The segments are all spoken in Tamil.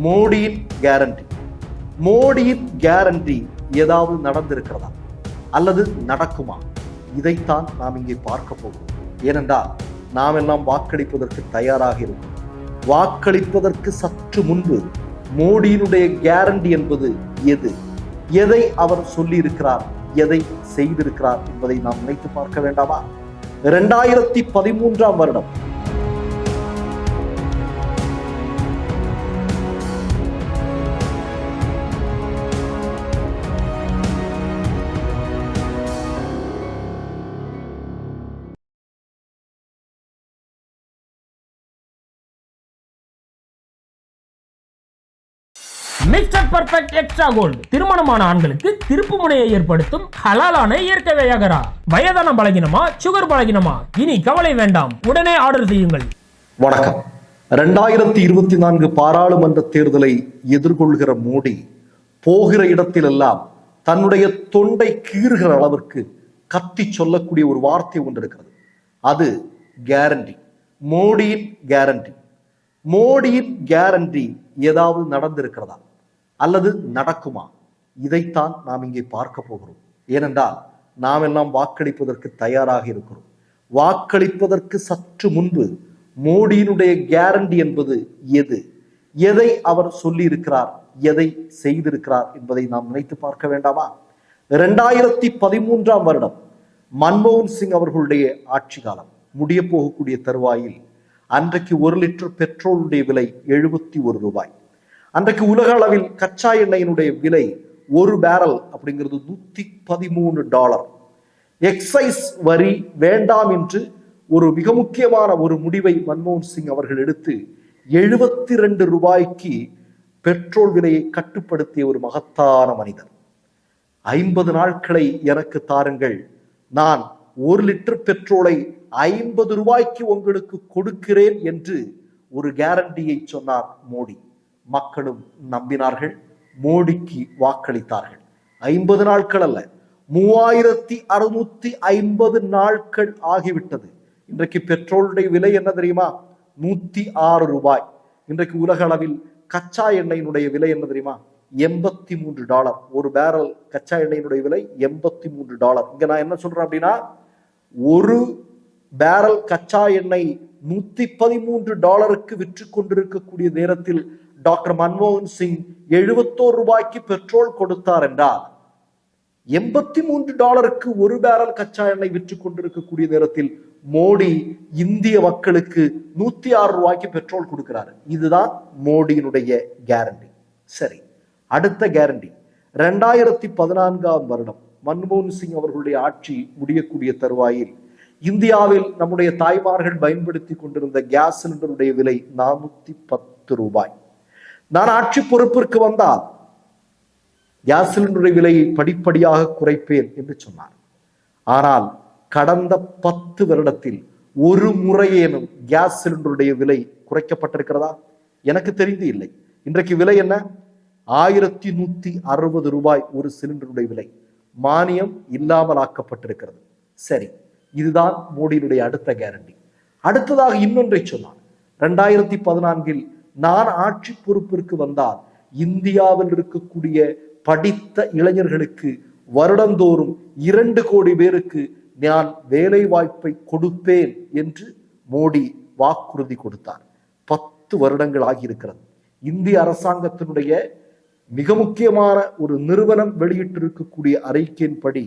மோடியின் கேரண்டி மோடியின் கேரண்டி ஏதாவது நடந்திருக்கிறதா? அல்லது நடக்குமா? இதைத்தான் நாம் இங்கே பார்க்க போகிறோம். ஏனென்றால் நாம் எல்லாம் வாக்களிப்பதற்கு தயாராக இருக்கும் வாக்களிப்பதற்கு சற்று முன்பு மோடியினுடைய கேரண்டி என்பது எது? எதை அவர் சொல்லியிருக்கிறார்? எதை செய்திருக்கிறார் என்பதை நாம் நினைத்து பார்க்க வேண்டாமா? இரண்டாயிரத்தி பதிமூன்றாம் வருடம் மிஸ்டர் பர்ஃபெக்ட் எக்ஸ்ட்ரா கோல்டு திருமணமான ஆண்களுக்கு திருப்பு முனையை ஏற்படுத்தும் ஹலாலான இயற்கை வையகரா. வயதான பலகினமா சுகர் பலகினமா? இனி கவலை வேண்டாம். உடனே ஆர்டர் செய்யுங்கள். வணக்கம். ரெண்டாயிரத்தி இருபத்தி நான்கு பாராளுமன்ற தேர்தலை எதிர்கொள்கிற மோடி போகிற இடத்திலெல்லாம் தன்னுடைய தொண்டை கீறுகிற அளவிற்கு கத்தி சொல்லக்கூடிய ஒரு வார்த்தை ஒன்று இருக்கிறது. அது கேரண்டி மோடியின் கேரண்டி மோடியின் கேரண்டி ஏதாவது நடந்திருக்கிறதா? அல்லது நடக்குமா? இதைத்தான் நாம் இங்கே பார்க்க போகிறோம். ஏனென்றால் நாம் எல்லாம் வாக்களிப்பதற்கு தயாராக இருக்கிறோம். வாக்களிப்பதற்கு சற்று முன்பு மோடியினுடைய கேரண்டி என்பது எது? எதை அவர் சொல்லியிருக்கிறார்? எதை செய்திருக்கிறார் என்பதை நாம் நினைத்து பார்க்க வேண்டாமா? இரண்டாயிரத்தி பதிமூன்றாம் வருடம் மன்மோகன் சிங் அவர்களுடைய ஆட்சி காலம் முடிய போகக்கூடிய தருவாயில் அன்றைக்கு ஒரு லிட்டர் பெட்ரோலுடைய விலை எழுபத்தி ஒரு ரூபாய். அன்றைக்கு உலக அளவில் கச்சா எண்ணெயினுடைய விலை ஒரு பேரல் அப்படிங்கிறது நூத்தி பதிமூணு டாலர் எக்ஸைஸ் வரி வேண்டாம் என்று ஒரு மிக முக்கியமான ஒரு முடிவை மன்மோகன் சிங் அவர்கள் எடுத்து எழுபத்தி ரெண்டு ரூபாய்க்கு பெட்ரோல் விலையை கட்டுப்படுத்திய ஒரு மகத்தான மனிதர். ஐம்பது நாட்களை எனக்கு தாருங்கள். நான் ஒரு லிட்டர் பெட்ரோலை ஐம்பது ரூபாய்க்கு உங்களுக்கு கொடுக்கிறேன் என்று ஒரு கேரண்டியை சொன்னார் மோடி. மக்களும் நம்பினார்கள் மோடிக்கு வாக்களித்தார்கள். ஐம்பது நாட்கள் அல்ல மூவாயிரத்தி அறுநூத்தி ஐம்பது நாட்கள் ஆகிவிட்டது. இன்றைக்கு பெட்ரோலுடைய விலை என்ன தெரியுமா? நூத்தி ஆறு ரூபாய். இன்றைக்கு உலக அளவில் கச்சா எண்ணெயினுடைய விலை என்ன தெரியுமா? எண்பத்தி மூன்று டாலர். ஒரு பேரல் கச்சா எண்ணெயினுடைய விலை எண்பத்தி மூன்று டாலர். இங்க நான் என்ன சொல்றேன் அப்படின்னா ஒரு பேரல் கச்சா எண்ணெய் நூத்தி பதிமூன்று டாலருக்கு விற்று கொண்டிருக்கக்கூடிய நேரத்தில் டாக்டர் மன்மோகன் சிங் எழுபத்தோரு ரூபாய்க்கு பெட்ரோல் கொடுத்தார் என்றால் எண்பத்தி மூன்று டாலருக்கு ஒரு பேரல் கச்சா எண்ணெய் விற்று கொண்டிருக்கக்கூடிய நேரத்தில் மோடி இந்திய மக்களுக்கு நூத்தி ஆறு ரூபாய்க்கு பெட்ரோல் கொடுக்கிறாரு. இதுதான் மோடியினுடைய கேரண்டி சரி அடுத்த கேரண்டி ரெண்டாயிரத்தி பதினான்காம் வருடம் மன்மோகன் சிங் அவர்களுடைய ஆட்சி முடியக்கூடிய தருவாயில் இந்தியாவில் நம்முடைய தாய்மார்கள் பயன்படுத்தி கொண்டிருந்த கேஸ் சிலிண்டருடைய விலை நானூத்தி பத்து ரூபாய். நான் ஆட்சி பொறுப்பிற்கு வந்தால் கேஸ் சிலிண்டருடைய விலையை படிப்படியாக குறைப்பேன் என்று சொன்னார். ஆனால் கடந்த பத்து வருடத்தில் ஒரு முறையேனும் கேஸ் சிலிண்டருடைய விலை குறைக்கப்பட்டிருக்கிறதா? எனக்கு தெரிந்து இல்லை. இன்றைக்கு விலை என்ன? ஆயிரத்தி நூத்தி அறுபது ரூபாய் ஒரு சிலிண்டருடைய விலை. மானியம் இல்லாமல் ஆக்கப்பட்டிருக்கிறது. சரி இதுதான் மோடியினுடைய அடுத்த கேரண்டி அடுத்ததாக இன்னொன்றை சொன்னார். ரெண்டாயிரத்தி பதினான்கில் நான் ஆட்சி பொறுப்பிற்கு வந்தால் இந்தியாவில் இருக்கக்கூடிய படித்த இளைஞர்களுக்கு வருடந்தோறும் இரண்டு கோடி பேருக்கு நான் வேலை வாய்ப்பை கொடுப்பேன் என்று மோடி வாக்குறுதி கொடுத்தார். பத்து வருடங்கள் ஆகியிருக்கிறது. இந்திய அரசாங்கத்தினுடைய மிக முக்கியமான ஒரு நிறுவனம் வெளியிட்டிருக்கக்கூடிய அறிக்கையின்படி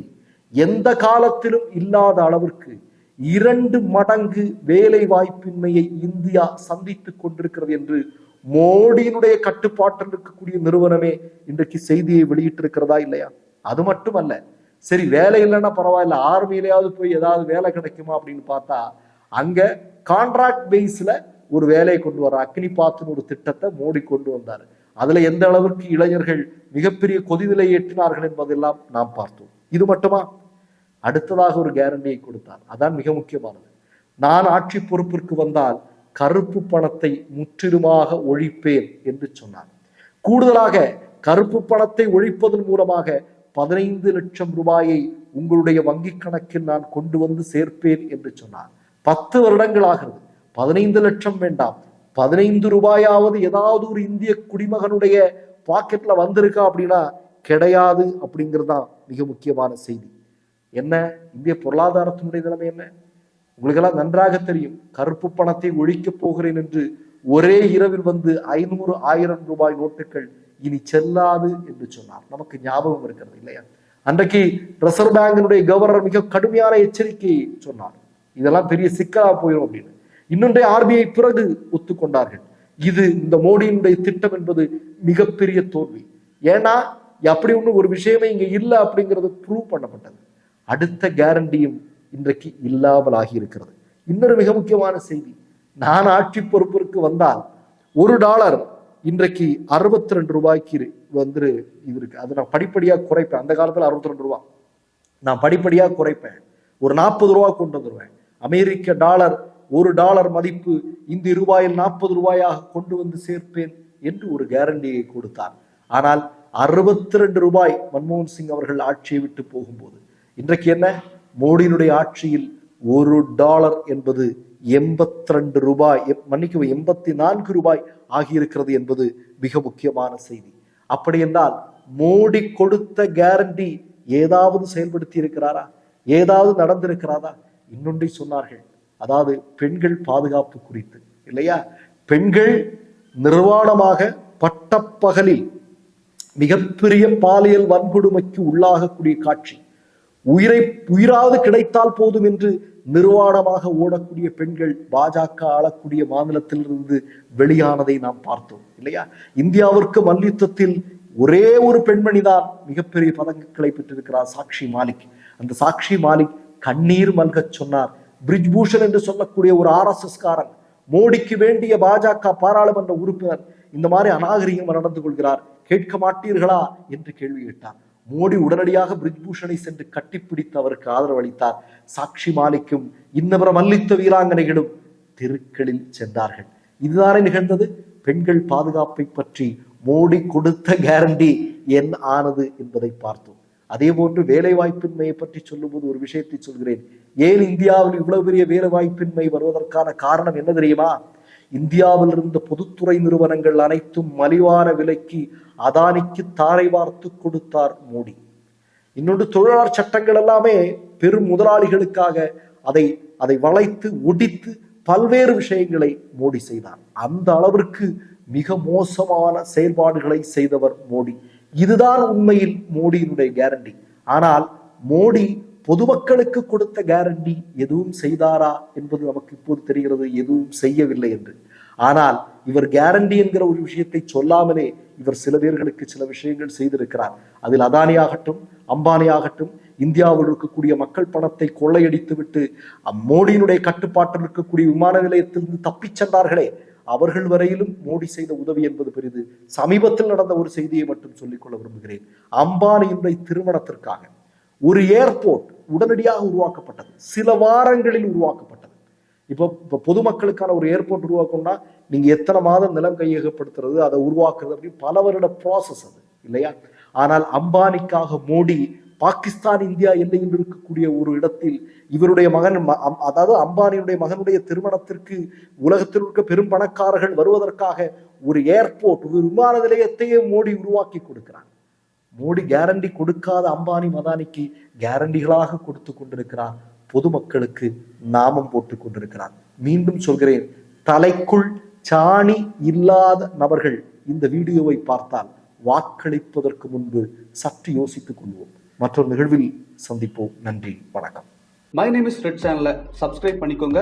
எந்த காலத்திலும் இல்லாத அளவிற்கு இரண்டு மடங்கு வேலை வாய்ப்பின்மையை இந்தியா சந்தித்துக் கொண்டிருக்கிறது என்று மோடியினுடைய கட்டுப்பாட்டில் இருக்கக்கூடிய நிறுவனமே இன்றைக்கு செய்தியை வெளியிட்டிருக்கிறதா இல்லையா? அது மட்டுமல்ல. சரி வேலை இல்லைன்னா பரவாயில்ல. ஆர்மியிலேயாவது போய் ஏதாவது வேலை கிடைக்குமா அப்படின்னு பார்த்தா அங்க கான்ட்ராக்ட் பேஸ்ல ஒரு வேலையை கொண்டு வர அக்னி பாத்துன்னு ஒரு திட்டத்தை மோடி கொண்டு வந்தார். அதுல எந்த அளவிற்கு இளைஞர்கள் மிகப்பெரிய கொதிநிலை ஏற்றினார்கள் என்பதெல்லாம் நாம் பார்த்தோம். இது மட்டுமா? அடுத்ததாக ஒரு கேரண்டியை கொடுத்தார். அதான் மிக முக்கியமானது. நான் ஆட்சி பொறுப்பிற்கு வந்தால் கருப்பு பணத்தை முற்றிலுமாக ஒழிப்பேன் என்று சொன்னார். கூடுதலாக கருப்பு பணத்தை ஒழிப்பதன் மூலமாக பதினைந்து லட்சம் ரூபாயை உங்களுடைய வங்கி கணக்கில் நான் கொண்டு வந்து சேர்ப்பேன் என்று சொன்னார். பத்து வருடங்கள் ஆகிறது பதினைந்து லட்சம் வேண்டாம். பதினைந்து ரூபாயாவது ஏதாவது ஒரு இந்திய குடிமகனுடைய பாக்கெட்ல வந்திருக்கா அப்படின்னா கிடையாது அப்படிங்கிறது தான் மிக முக்கியமான செய்தி. என்ன? இந்திய பொருளாதாரத்தினுடைய நிலைமை என்ன? உங்களுக்கெல்லாம் நன்றாக தெரியும். கருப்பு பணத்தை ஒழிக்கப் போகிறேன் என்று ஒரே இரவில் வந்து ஐநூறு ஆயிரம் ரூபாய் நோட்டுகள் இனி செல்லாது என்று சொன்னார். நமக்கு ஞாபகம் இருக்கிறது இல்லையா? அன்றைக்கு ரிசர்வ் பேங்கினுடைய கவர்னர் மிக கடுமையான எச்சரிக்கையை சொன்னார். இதெல்லாம் பெரிய சிக்கலா போயிடும் அப்படின்னு. இன்னொன்றைய ஆர்பிஐ பிறகு ஒத்துக்கொண்டார்கள். இது இந்த மோடியினுடைய திட்டம் என்பது மிகப்பெரிய தோல்வி. ஏன்னா அப்படி ஒன்று ஒரு விஷயமே இங்க இல்லை அப்படிங்கிறது ப்ரூவ் பண்ணப்பட்டது. அடுத்த கேரண்டியும் இன்றைக்கு இல்லாமல் ஆகியிருக்கிறது இன்னொரு மிக முக்கியமான செய்தி. நான் ஆட்சி பொறுப்பிற்கு வந்தால் ஒரு டாலர் இன்றைக்கு அறுபத்தி ரெண்டு ரூபாய்க்கு வந்து இது இருக்கு. அது நான் படிப்படியாக குறைப்பேன். அந்த காலத்தில் அறுபத்தி ரெண்டு ரூபா. நான் படிப்படியாக குறைப்பேன். ஒரு நாற்பது ரூபா கொண்டு வந்துடுவேன் அமெரிக்க டாலர் ஒரு டாலர் மதிப்பு இந்தி ரூபாயில் நாற்பது ரூபாயாக கொண்டு வந்து சேர்ப்பேன் என்று ஒரு கேரண்டியை கொடுத்தார். ஆனால் அறுபத்தி ரெண்டு ரூபாய் மன்மோகன் சிங் அவர்கள் ஆட்சியை விட்டு போகும்போது இன்றைக்கு என்ன? மோடியினுடைய ஆட்சியில் ஒரு டாலர் என்பது எண்பத்தி ரெண்டு ரூபாய் எப்- மன்னிக்கவும் எண்பத்தி நான்கு ரூபாய் ஆகியிருக்கிறது என்பது மிக முக்கியமான செய்தி. அப்படி என்றால் மோடி கொடுத்த கேரண்டி ஏதாவது செயல்படுத்தி இருக்கிறாரா ஏதாவது நடந்திருக்கிறாரா? இன்னொன்றை சொன்னார்கள். அதாவது பெண்கள் பாதுகாப்பு குறித்து இல்லையா? பெண்கள் நிர்வாணமாக பட்டப்பகலில் மிகப்பெரிய பாலியல் வன்கொடுமைக்கு உள்ளாகக்கூடிய காட்சி. உயிரை உயிராவது கிடைத்தால் போதும் என்று நிர்வாணமாக ஓடக்கூடிய பெண்கள் பாஜக ஆளக்கூடிய மாநிலத்திலிருந்து வெளியானதை நாம் பார்த்தோம் இல்லையா? இந்தியாவிற்கு மல்யுத்தத்தில் ஒரே ஒரு பெண்மணிதான் மிகப்பெரிய பதக்கங்களை பெற்றிருக்கிறார் சாக்ஷி மாலிக். அந்த சாக்ஷி மாலிக் கண்ணீர் மல்கச் சொன்னார். பிரிஜ்பூஷன் என்று சொல்லக்கூடிய ஒரு ஆர்எஸ்எஸ் காரன் மோடிக்கு வேண்டிய பாஜக பாராளுமன்ற உறுப்பினர் இந்த மாதிரி அநாகரிகம் நடந்து கொள்கிறார். கேட்க மாட்டீர்களா? என்று கேள்வி கேட்டார். மோடி உடனடியாக பிரிஜ்பூஷனை சென்று கட்டிப்பிடித்து அவருக்கு ஆதரவு அளித்தார். சாக்ஷி மாலிக்கும் இன்னவர மல்லித்த வீராங்கனைகளும் தெருக்களில் சென்றார்கள். இதுதானே நிகழ்ந்தது? பெண்கள் பாதுகாப்பை பற்றி மோடி கொடுத்த கேரண்டி என் ஆனது என்பதை பார்த்தோம். அதே போன்று வேலை வாய்ப்பின்மையை பற்றி சொல்லும்போது ஒரு விஷயத்தை சொல்கிறேன். ஏன் இந்தியாவில் இவ்வளவு பெரிய வேலை வாய்ப்பின்மை வருவதற்கான காரணம் என்ன தெரியுமா? இந்தியாவில் இருந்த பொதுத்துறை நிறுவனங்கள் அனைத்தும் மலிவான விலைக்கு அதானிக்கு தாரை வார்த்து கொடுத்தார் மோடி. இன்னொன்று தொழிலாளர் சட்டங்கள் எல்லாமே பெரும் முதலாளிகளுக்காக அதை அதை வளைத்து ஒடித்து பல்வேறு விஷயங்களை மோடி செய்தார். அந்த அளவிற்கு மிக மோசமான செயல்பாடுகளை செய்தவர் மோடி. இதுதான் உண்மையில் மோடியினுடைய கேரண்டி ஆனால் மோடி பொதுமக்களுக்கு கொடுத்த கேரண்டி எதுவும் செய்தாரா என்பது நமக்கு இப்போது தெரிகிறது. எதுவும் செய்யவில்லை என்று. ஆனால் இவர் கேரண்டி என்கிற ஒரு விஷயத்தை சொல்லாமலே இவர் சில பேர்களுக்கு சில விஷயங்கள் செய்திருக்கிறார். அதில் அதானி ஆகட்டும் அம்பானி ஆகட்டும் இந்தியாவில் இருக்கக்கூடிய மக்கள் பணத்தை கொள்ளையடித்து விட்டு மோடியினுடைய கட்டுப்பாட்டில் இருக்கக்கூடிய விமான நிலையத்திலிருந்து தப்பிச் சென்றார்களே அவர்கள் வரையிலும் மோடி செய்த உதவி என்பது பெரிது. சமீபத்தில் நடந்த ஒரு செய்தியை மட்டும் சொல்லிக்கொள்ள விரும்புகிறேன். அம்பானியினுடைய திருமணத்திற்காக ஒரு ஏர்போர்ட் உடனடியாக உருவாக்கப்பட்டது. சில வாரங்களில் உருவாக்கப்பட்டது. இப்போ இப்போ பொதுமக்களுக்கான ஒரு ஏர்போர்ட் உருவாக்கணும்னா நீங்க எத்தனை மாதம் நிலம் கையகப்படுத்துறது அதை உருவாக்குறது அப்படின்னு பல வருட ப்ராசஸ் அது இல்லையா? ஆனால் அம்பானிக்காக மோடி பாகிஸ்தான் இந்தியா எல்லையில் இருக்கக்கூடிய ஒரு இடத்தில் இவருடைய மகன் அதாவது அம்பானியுடைய மகனுடைய திருமணத்திற்கு உலகத்தில் இருக்க பெரும் பணக்காரர்கள் வருவதற்காக ஒரு ஏர்போர்ட் ஒரு விமான நிலையத்தையே மோடி உருவாக்கி கொடுக்கிறார். மோடி கேரண்டி கொடுக்காத அம்பானி மதானிக்கு கேரண்டிகளாக கொடுத்து கொண்டிருக்கிறார். பொதுமக்களுக்கு நாமம் போட்டு கொண்டிருக்கிறார். மீண்டும் சொல்கிறேன் தலைக்குள் சாணி இல்லாத நபர்கள் இந்த வீடியோவை பார்த்தால் வாக்களிப்பதற்கு முன்பு சற்று யோசித்துக் கொள்வோம். மற்றொரு நிகழ்வில் சந்திப்போம். நன்றி வணக்கம். மை நேம் இஸ் ரெட் சேனலை சப்ஸ்கிரைப் பண்ணிக்கோங்க.